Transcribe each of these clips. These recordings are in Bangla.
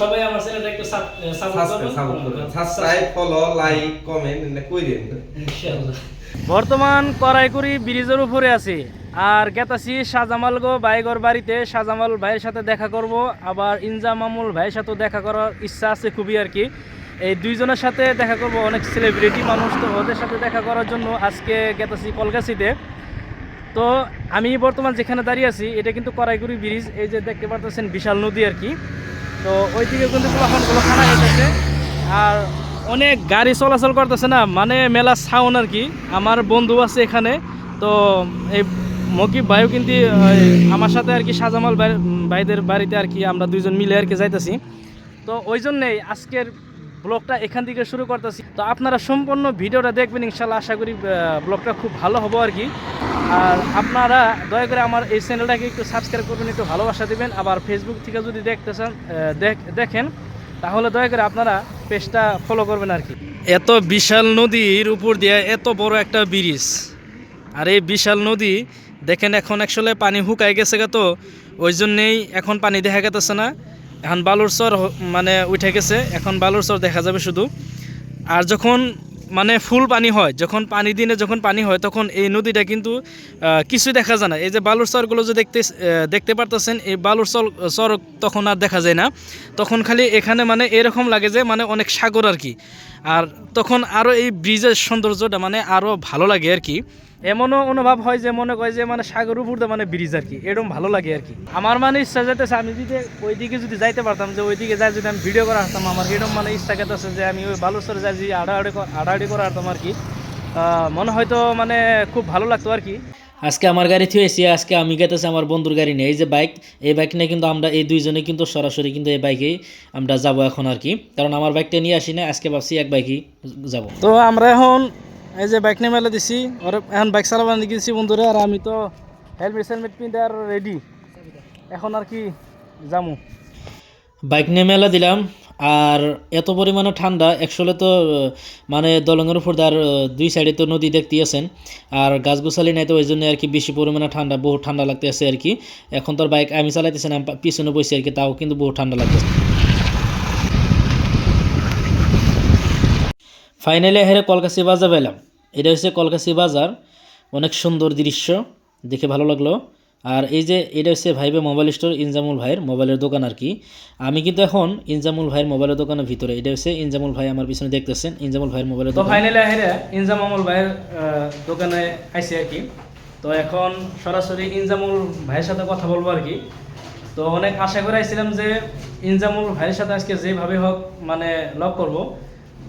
সবাই আমার চ্যানেলটা একটু সাবস্ক্রাইব ফলো লাইক কমেন্ট কইরেন ইনশাআল্লাহ। বর্তমান করাইকুড়ি ব্রিজের উপরে আছি। আর গেতাছি শাহজামাল গো বাইগর বাড়িতে। শাহজামাল ভাইয়ের সাথে দেখা করব। আবার ইনজামামুল ভাইয়ের সাথেও দেখা করার ইচ্ছা আছে খুবই আর কি। এই দুইজনের সাথে দেখা করব। অনেক সেলিব্রিটি মানুষ তো ওদের সাথে দেখা করার জন্য আজকে গেতাছি কলকাছিতে। তো আমি বর্তমান যেখানে দাঁড়িয়ে আছি এটা কিন্তু করাইগুড়ি ব্রিজ। এই যে দেখতে পাচ্ছেন বিশাল নদী আর কি। তো ওই দিকে কিন্তু কোলাহনগুলো খানা গেছে আর অনেক গাড়ি চলাচল করতেছে না মানে মেলা সাউন আর কি। আমার বন্ধু আছে এখানে, তো এই মকিব বায়ু কিন্তু আমার সাথে আর কি ভাই- ভাইদের বাড়িতে আর কি আমরা দুইজন মিলে আর কি যাইতেছি। তো ওই জন্যেই আজকের ব্লগটা এখান থেকে শুরু করতেছি। তো আপনারা সম্পূর্ণ ভিডিওটা দেখবেন, ইনশাল্লাহ আশা করি ব্লগটা খুব ভালো হবে আর কি। আর আপনারা দয়া করে আমার এই চ্যানেলটাকে একটু সাবস্ক্রাইব করবেন, একটু ভালোবাসা দিবেন। আবার ফেসবুক থেকে যদি দেখতে চান দেখ- দেখেন, তাহলে দয়া করে আপনারা পেজটা ফলো করবেন আর কি। এত বিশাল নদীর উপর দিয়ে এত বড় একটা ব্রিজ। আর এই বিশাল নদী, দেখেন এখন অ্যাকচুয়ালি পানি শুকাই গেছে গা তো ওই জন্যেই এখন পানি দেখা গেতেছে না। এখন বালুর চর মানে উঠে গেছে, এখন বালুর চর দেখা যাবে শুধু। আর যখন মানে ফুল পানি হয়, যখন পানি দিনে যখন পানি হয়, তখন এই নদীটা কিন্তু কিছুই দেখা যায় না। এই যে বালুর চরগুলো যে দেখতে দেখতে পারতেছেন, এই বালুর চর চর তখন আর দেখা যায় না। তখন খালি এখানে মানে এরকম লাগে যে মানে অনেক সাগর আর কি। আর তখন আরও এই ব্রিজের সৌন্দর্যটা মানে আরও ভালো লাগে আর কি। এমনও অনুভব হয় যে মনে করে যে মানে সাগর উপর মানে ব্রিজ আর কি। এরকম ভালো লাগে আর কি। আমার মানে ইচ্ছা যেতেছে আমি যদি ওইদিকে যদি যাইতে পারতাম যে ওইদিকে যাই যদি আমি ভিডিও করা আসতাম আমার এরকম মানে ইচ্ছা গেতেছে যে আমি ওই বালুচরে যাই যে আড়াআড়ি আড়াআড়ি করা আসতাম আর কি। মনে হয়তো মানে খুব ভালো লাগতো আর কি। আজকে আমার গাড়ি থুয়েছি আজকে আমি গেতেছি আমার বন্ধুর গাড়ি নিয়ে। এই যে বাইক এই বাইক নিয়ে কিন্তু আমরা এই দুইজনে কিন্তু সরাসরি কিন্তু এই বাইকেই আমরা যাব এখন আর কি। কারণ আমার বাইকটা নিয়ে আসি না আজকে ভাবছি এক বাইকেই যাব। তো আমরা এখন এই যে বাইক নিয়ে দিছি এখন বাইক চালাবার দিয়েছি বন্ধুরা আর আমি তো হেলমেট সেলমেট পিনতে আর রেডি এখন আর কি যামু। বাইক নিয়ে মেলা দিলাম আর এত পরিমাণে ঠান্ডা একচুয়ালি তো মানে দলঙের উপর আহ, দুই সাইডে তো নদী দেখতেছেন আর গাছ গোছালি নাই তো ওই জন্য আর কি বেশি পরিমাণে ঠান্ডা বহু ঠান্ডা লাগতে আছে আর কি। এখন তোর বাইক আমি চালাইতেছি না পিছনে বসে আর কি তাও কিন্তু বহু ঠান্ডা লাগতেছে। ফাইনালি হেরে কলকাসি বাজার পেলাম এটা হচ্ছে কলকাসি বাজার। অনেক সুন্দর দৃশ্য দেখে ভালো লাগল। আর এই যে এটা হচ্ছে ভাইবে মোবাইল স্টোর ইনজামুল ভাইয়ের মোবাইলের দোকান আর কি। আমি কিন্তু এখন ইনজামুল ভাইয়ের মোবাইলের দোকানের ভিতরে। এটা হচ্ছে ইনজামুল ভাই আমার পিছনে দেখতেছেন ইনজামুল ভাইয়ের মোবাইলের তো দোকান। ফাইনালি আহেরে ইনজামামুল ভাইয়ের দোকানে আইসি আর কি। তো এখন সরাসরি ইনজামুল ভাইয়ের সাথে কথা বলব আর কি। তো অনেক আশা করে আইছিলাম যে ইনজামুল ভাইয়ের সাথে আজকে যেভাবে হোক মানে লক করব।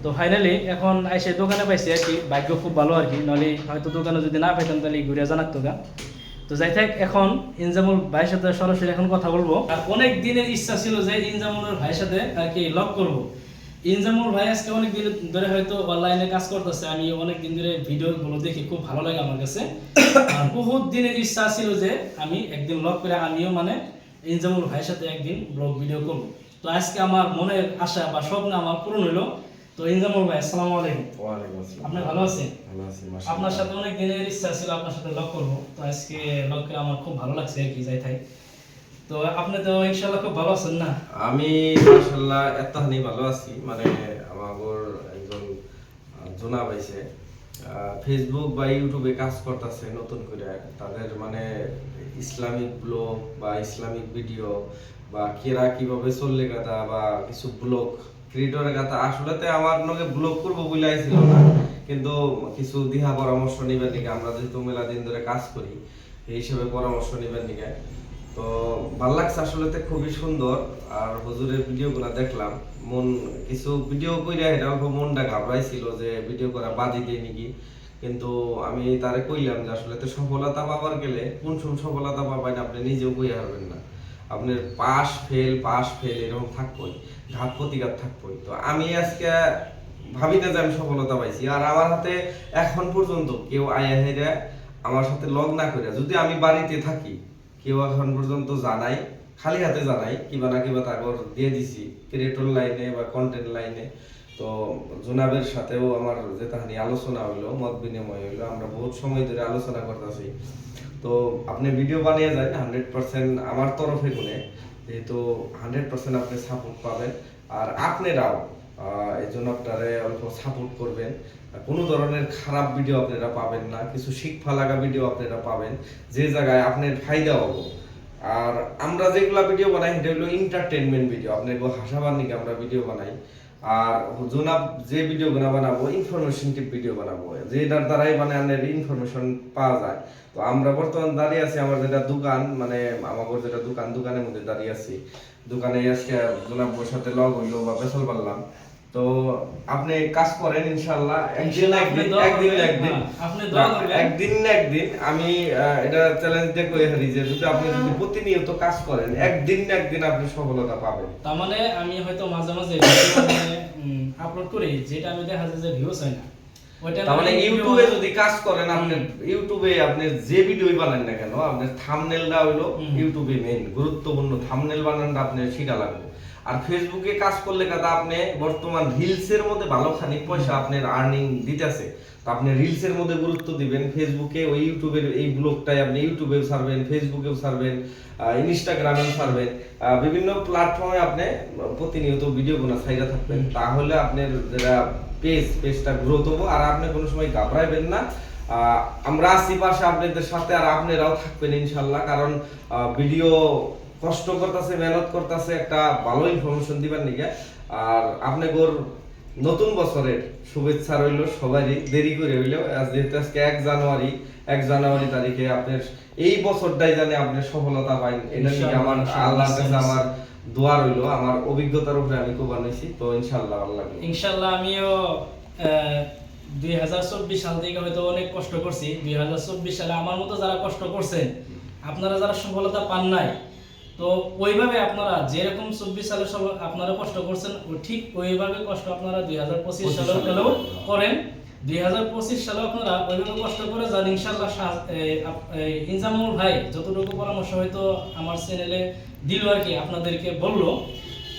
তো ফাইনালি এখন আইসে দোকানে পাইছি আর কি, ভাগ্য খুব ভালো আর কি, নাহলে হয়তো দোকানে যদি না পাইতাম তাহলে ঘুরে জানাতো গা। তো যাই থাক, এখন ইনজামুল ভাইয়ের সাথে সরাসরি এখন কথা বলব। আর অনেক দিনের ইচ্ছা ছিল যে ইনজামুলের ভাইয়ের সাথে আর কি লক করব। ইনজামুল ভাই আজকে অনেক দিন ধরে হয়তো অনলাইনে কাজ করতেছে, আমি অনেক দিন ধরে ভিডিও গুলো দেখি, খুব ভালো লাগে আমার কাছে। আর বহুত দিনের ইচ্ছা ছিল যে আমি একদিন লক করে আমিও মানে ইনজামুল ভাইয়ের সাথে একদিন ব্লগ ভিডিও করব। তো আজকে আমার মনের আশা বা স্বপ্ন আমার পূরণ হইল তো ইনজামুল ভাই আসসালামু আলাইকুম। ওয়ালাইকুম আসসালাম। আপনি ভালো আছেন? ভালো আছি আপনার সাথে অনেক দিনের ইচ্ছা ছিল আপনার সাথে লক করব। তো আজকে লক করে আমার খুব ভালো লাগছে আর কি যাই থাই। তো আপনি তো ইনশাল্লাহ খুব ভালো আছেন না? আমি মাশাআল্লাহ এতখানি ভালো আছি। মানে আমাগর একজন জোনা পাইছে ফেসবুক বা ইউটিউবে কাজ করতেছে নতুন করে। তাদের মানে ইসলামিক ব্লগ বা ইসলামিক ভিডিও বা কেরা কীভাবে চললে কথা বা কিছু ব্লগ ক্রিয়েটরের কথা আসলে তো আমার নগে ব্লগ করব বলে আইছিল না। কিন্তু কিছু দিহা পরামর্শ নিবেন নিকে? আমরা যেহেতু মেলা দিন ধরে কাজ করি এই হিসেবে পরামর্শ নিবেন নিকে? তো ভালো লাগছে আসলে তো খুবই সুন্দর। আর হুজুরের ভিডিও গুলা দেখলাম। মন, কিছু ভিডিও কইরা এটা অল্প মনটা ঘাবড়াইছিল যে ভিডিও করা বাদি দিয়ে নাকি? কিন্তু আমি তারে কইলাম যে আসলে তো সফলতা পাবার গেলে কোন সফলতা পাবেন আপনি নিজেও কই হারবেন না। আপনার পাস ফেল পাস ফেল, এরকম থাকবই, ঘাত প্রতিঘাত থাকবই। তো আমি আজকে ভাবি না যে আমি সফলতা পাইছি, আর আমার হাতে এখন পর্যন্ত কেউ আয়া হেরা আমার সাথে লগ না করে যদি আমি বাড়িতে থাকি, কেউ এখন পর্যন্ত জানাই, খালি হাতে জানাই, কিবা না কিবা তাগর দিয়ে দিছি ক্রিয়েটর লাইনে বা কন্টেন্ট লাইনে তো জোনাবের সাথেও আমার যে তাহানি আলোচনা হইল, মত বিনিময় হইল, আমরা বহুত সময় ধরে আলোচনা করতেছি। তো আপনি ভিডিও বানিয়ে যান হান্ড্রেড পার্সেন্ট আমার তরফে গুনে। যেহেতু হান্ড্রেড পার্সেন্ট আপনি সাপোর্ট পাবেন। আর আপনারাও এই জন্য আপনারা অল্প সাপোর্ট করবেন। কোনো ধরনের খারাপ ভিডিও আপনারা পাবেন না, কিছু শিক্ষা লাগা ভিডিও আপনারা পাবেন। যে জায়গায় আপনার ফায়দা হব। আর আমরা যেগুলা ভিডিও বানাই, সেটা হলো এন্টারটেনমেন্ট ভিডিও আপনার হাসাবার নিকে আমরা ভিডিও বানাই। আর জোনাব যে ভিডিও গুলা বানাবো ইনফরমেশন টিপ ভিডিও বানাবো, যেটার দ্বারাই মানে আপনার ইনফরমেশন পাওয়া যায়। তো আমরা বর্তমান দাঁড়িয়ে আছি, আমার যেটা দোকান মানে আমার যেটা দোকান, দোকানের মধ্যে দাঁড়িয়ে আছি। দোকানে আজকে জোনাব সাথে লগ হইল বা বেসল পারলাম তো আপনি কাজ করেন ইনশাল্লাহ একদিন একদিন একদিন একদিন হ্যাঁ, আপনি দোয়া করবেন। একদিন না একদিন আমি এটা চ্যালেঞ্জ দিয়ে কয়ে হারি যে যদি আপনি যদি প্রতিনিয়ত কাজ করেন একদিন না একদিন আপনি সফলতা পাবেন। তার মানে আমি হয়তো মাঝে মাঝে আপলোড করি যেটা আমি দেখা যায় যে ভিউস হয় না। ওইটা তার মানে ইউটিউবে যদি কাজ করেন আপনি ইউটিউবে আপনি যে ভিডিওই বানান না কেন আপনার থাম্বনেলটা হুম। ইউটিউবে মেইন গুরুত্বপূর্ণ থাম্বনেল বানানটা আপনি শিখা লাগবে। আর ফেসবুকে কাজ করলে কাদা আপনি বর্তমান রিলসের মধ্যে ভালো খানিক পয়সা আপনার আর্নিং দিতেছে। তো আপনি রিলসের মধ্যে গুরুত্ব দিবেন ফেসবুকে ওই ইউটিউবের এই ব্লগটাই আপনি ইউটিউবেও ছাড়বেন ফেসবুকেও ছাড়বেন ইনস্টাগ্রামেও ছাড়বেন বিভিন্ন প্ল্যাটফর্মে আপনি প্রতিনিয়ত ভিডিও গুলো ছাইরা থাকবেন। তাহলে আপনার যেটা পেজ পেজটা গ্রোথ হব আর আপনি কোনো সময় ঘাবড়াইবেন না। আমরা আছি পাশে আপনাদের সাথে আর আপনারাও থাকবেন ইনশাল্লাহ কারণ ভিডিও কষ্ট করতেছে মেহনত করতেছে একটা ভালো ইনফরমেশন দিবেন নিকে আর আপনাদের নতুন বছরের শুভেচ্ছা রইল সবারই দেরি করে হইলেও আজ যেহেতু আজকে এক জানুয়ারি এক জানুয়ারি তারিখে আপনার এই বছরটাই জানে আপনি সফলতা পাইন। এটা নিয়ে আমার আল্লাহর কাছে আমার দোয়া রইল আমার অভিজ্ঞতার উপরে আমি কোবান হয়েছি তো ইনশাল্লাহ আল্লাহ ইনশাল্লাহ আমিও দুই হাজার চব্বিশ সাল থেকে হয়তো অনেক কষ্ট করছি। দুই হাজার চব্বিশ সালে আমার মতো যারা কষ্ট করছেন আপনারা যারা সফলতা পান নাই তো ওইভাবে আপনারা যেরকম চব্বিশ সালে সব- আপনারা কষ্ট করছেন ও ঠিক ওইভাবে কষ্ট আপনারা দুই হাজার পঁচিশ সালে হলেও করেন। দুই হাজার পঁচিশ সালে আপনারা ওইভাবে কষ্ট করে যান। ইনশাল্লাহ ইনজামুল ভাই যতটুকু পরামর্শ হয়তো আমার চ্যানেলে দিল আর কি আপনাদেরকে বলল।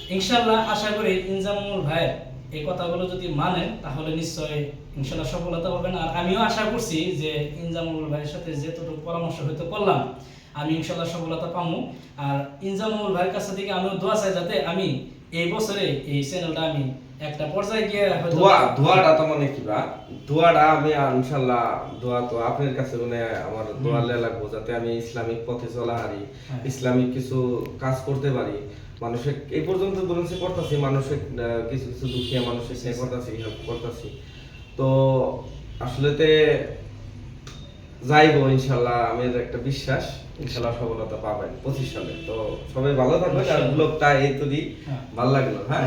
ইনশাল্লাহ আশা করি ইনজামুল ভাইয়ের এই কথাগুলো যদি মানেন তাহলে নিশ্চয়ই ইনশাল্লাহ সফলতা পাবেন। আর আমিও আশা করছি যে ইনজামুল ভাইয়ের সাথে যেতটুকু পরামর্শ হয়তো করলাম আমি ইনশাল্লাহ সফলতা পাবো আর ইনজামুল ভাইয়ের কাছে থেকে আমিও দোয়া চাই যাতে আমি এই বছরে এই চ্যানেলটা আমি একটা পর্যায়ে গিয়ে দোয়া দোয়াটা তো মানে কি বা দোয়াটা আমি ইনশাল্লাহ দোয়া তো আপনার কাছে মানে আমার দোয়া লাগবো যাতে আমি ইসলামিক পথে চলা হারি হ্যাঁ। ইসলামিক কিছু কাজ করতে পারি। মানুষের এই পর্যন্ত বলুন সে করতেছি মানুষের কিছু কিছু দুঃখিয়া মানুষের করতেছি হেল্প করতেছি। তো আসলেতে যাইবো ইনশাল্লাহ আমি একটা বিশ্বাস ইনশাল্লাহ সফলতা পাবেন পঁচিশ সালে তো সবাই ভালো থাকবেন আর। ব্লগটা এই তো হ্যাঁ। ভালো লাগল হ্যাঁ